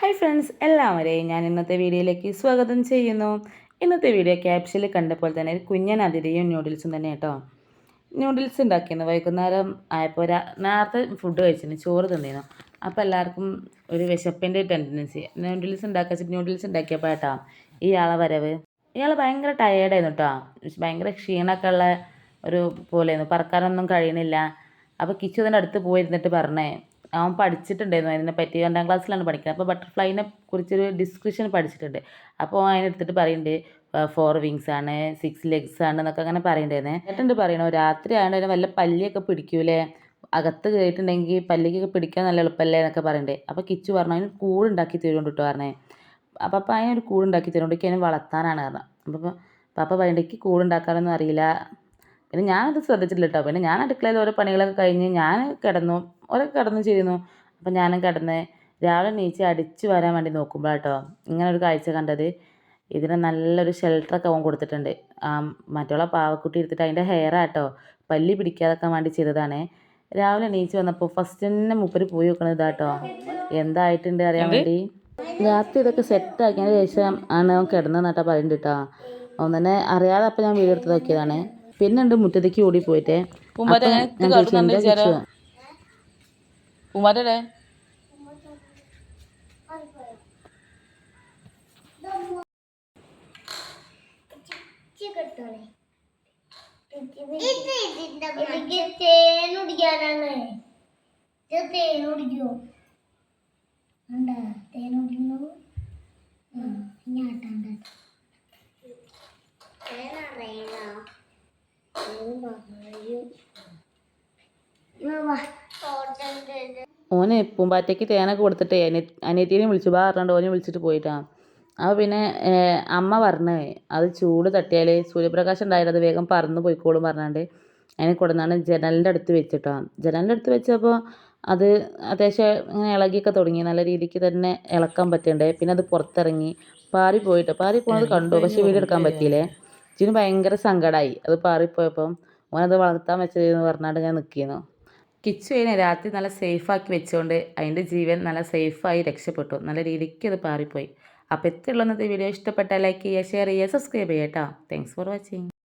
Hi friends എല്ലാവരെയും ഞാൻ ഇന്നത്തെ വീഡിയോയിലേക്ക് സ്വാഗതം ചെയ്യുന്നു. ഇന്നത്തെ വീഡിയോ ക്യാപ്ഷനിൽ കണ്ടപ്പോൾ തന്നെ കുഞ്ഞൻ അതിഥിയും ന്യൂഡിൽസും തന്നെ കേട്ടോ. ന്യൂഡിൽസ് ഉണ്ടാക്കിയിരുന്നു വൈകുന്നേരം ആയപ്പോൾ നേരത്തെ ഫുഡ് കഴിച്ചിരുന്നു ചോറ് തിന്നിരുന്നു. അപ്പോൾ എല്ലാവർക്കും ഒരു വിശപ്പിന്റെ ടെൻഡൻസി ന്യൂഡിൽസ് ഉണ്ടാക്കി ന്യൂഡിൽസ് ഉണ്ടാക്കിയപ്പോൾ കേട്ടോ ഇയാളെ വരവ്. ഇയാൾ ഭയങ്കര ടയേർഡായിരുന്നു കേട്ടോ. ഭയങ്കര ക്ഷീണമൊക്കെ ഉള്ള ഒരു പോലെയായിരുന്നു. പറക്കാനൊന്നും കഴിയുന്നില്ല അപ്പോൾ കിച്ചു അതിന്റെ അടുത്ത് പോയിരുന്നിട്ട് പറഞ്ഞേ അവൻ പഠിച്ചിട്ടുണ്ടായിരുന്നു. അതിനെ പറ്റി രണ്ടാം ക്ലാസ്സിലാണ് പഠിക്കുന്നത്. അപ്പോൾ ബട്ടർഫ്ലൈനെ കുറിച്ചൊരു ഡിസ്ക്രിപ്ഷൻ പഠിച്ചിട്ടുണ്ട്. അപ്പോൾ അതിനെടുത്തിട്ട് പറയുന്നുണ്ട് ഫോർ വിങ്സ് ആണ് സിക്സ് ലെഗ്സ് ആണ് എന്നൊക്കെ അങ്ങനെ പറയണ്ടായിരുന്നേ. ഏട്ടന്റെ പറയണോ? രാത്രി ആയതുകൊണ്ട് വല്ല പല്ലിയൊക്കെ പിടിക്കൂലേ? അകത്ത് കയറിയിട്ടുണ്ടെങ്കിൽ പല്ലിക്കൊക്കെ പിടിക്കാൻ നല്ല എളുപ്പമല്ലേ എന്നൊക്കെ പറയണ്ടേ. അപ്പോൾ കിച്ചു പറഞ്ഞു അതിന് കൂടുണ്ടാക്കി തരുന്നുണ്ട് കേട്ടോ പറഞ്ഞേ. അപ്പം അപ്പം അതിനൊരു കൂടുണ്ടാക്കി തരുന്നുണ്ട് അതിനെ വളർത്താനാണ് കാരണം അപ്പം പാപ്പ പറയണ്ടെങ്കിൽ കൂടുണ്ടാക്കാനൊന്നും അറിയില്ല. പിന്നെ ഞാനത് ശ്രദ്ധിച്ചിട്ടില്ല കേട്ടോ പിന്നെ ഞാൻ അടുക്കളയിൽ ഓരോ പണികളൊക്കെ കഴിഞ്ഞ് ഞാൻ കിടന്നു ഓരോ കിടന്നു ചെയ്യുന്നു. അപ്പം ഞാനും കിടന്ന് രാവിലെ നീച്ച് അടിച്ചു വരാൻ വേണ്ടി നോക്കുമ്പോഴാട്ടോ ഇങ്ങനെ ഒരു കാഴ്ച കണ്ടത്. ഇതിന് നല്ലൊരു ഷെൽട്ടറൊക്കെ അവൻ കൊടുത്തിട്ടുണ്ട്. ആ മറ്റുള്ള പാവക്കുട്ടി എടുത്തിട്ട് അതിന്റെ ഹെയർ ആട്ടോ പല്ലി പിടിക്കാതൊക്കെ വേണ്ടി ചെയ്തതാണ്. രാവിലെ നീച്ച് വന്നപ്പോൾ ഫസ്റ്റ് തന്നെ മുപ്പര് പോയി വെക്കണത് ഇതാട്ടോ എന്തായിട്ടുണ്ട് അറിയാൻ വേണ്ടി? രാത്രി ഇതൊക്കെ സെറ്റ് ആക്കിയതിന് ശേഷം ആണ് അവൻ കിടന്നതെന്നാട്ടോ പറയുന്നുണ്ട് കേട്ടോ അവൻ തന്നെ അറിയാതെ അപ്പം ഞാൻ വീഡിയോ എടുത്ത് നോക്കിയതാണ്. പിന്നെ ഉണ്ട് മുറ്റത്തേക്ക് ഓടി പോയിട്ടേ ഞാൻ ചോദിച്ചു എന്താ പൂമ്പാറ്റേ ഓന് പൂമ്പാറ്റയ്ക്ക് തേനൊക്കെ കൊടുത്തിട്ട് അനിയത്തിനെ വിളിച്ചു. ബാ പറഞ്ഞിട്ട് ഓനെ വിളിച്ചിട്ട് പോയിട്ടാ. അപ്പോൾ പിന്നെ അമ്മ പറഞ്ഞേ അത് ചൂട് തട്ടിയാൽ സൂര്യപ്രകാശം ഉണ്ടായാലും അത് വേഗം പറന്ന് പോയിക്കോളും പറഞ്ഞാണ്ട് അതിനെ കൊടുന്നാണ് ജനലിന്റെ അടുത്ത് വെച്ചിട്ടോ. ജനലിന്റെ അടുത്ത് വെച്ചപ്പോൾ അത് അത്യാവശ്യം ഇങ്ങനെ ഇളകിയൊക്കെ തുടങ്ങി. നല്ല രീതിക്ക് തന്നെ ഇളക്കാൻ പറ്റണ്ടേ പിന്നെ അത് പുറത്തിറങ്ങി പാറി പോയിട്ട്. പാറി പോണത് കണ്ടു. പക്ഷെ വീടെടുക്കാൻ പറ്റിയില്ലേ? ഇതിന് ഭയങ്കര സങ്കടമായി അത് പാറിപ്പോയപ്പം ഓനത് വളർത്താൻ വെച്ചതെന്ന് പറഞ്ഞാണ്ട് ഞാൻ നിൽക്കുന്നു കിച്ചു അതിനെ രാത്രി നല്ല സേഫാക്കി വെച്ചുകൊണ്ട് അതിന്റെ ജീവൻ നല്ല സേഫായി രക്ഷപ്പെട്ടു. നല്ല രീതിക്ക് അത് പാറിപ്പോയി. അപ്പോൾ എത്രയുള്ള വീഡിയോ ഇഷ്ടപ്പെട്ടാൽ ലൈക്ക് ചെയ്യുക ഷെയർ ചെയ്യുക സബ്സ്ക്രൈബ് ചെയ്യാം കേട്ടോ താങ്ക്സ് ഫോർ വാച്ചിങ്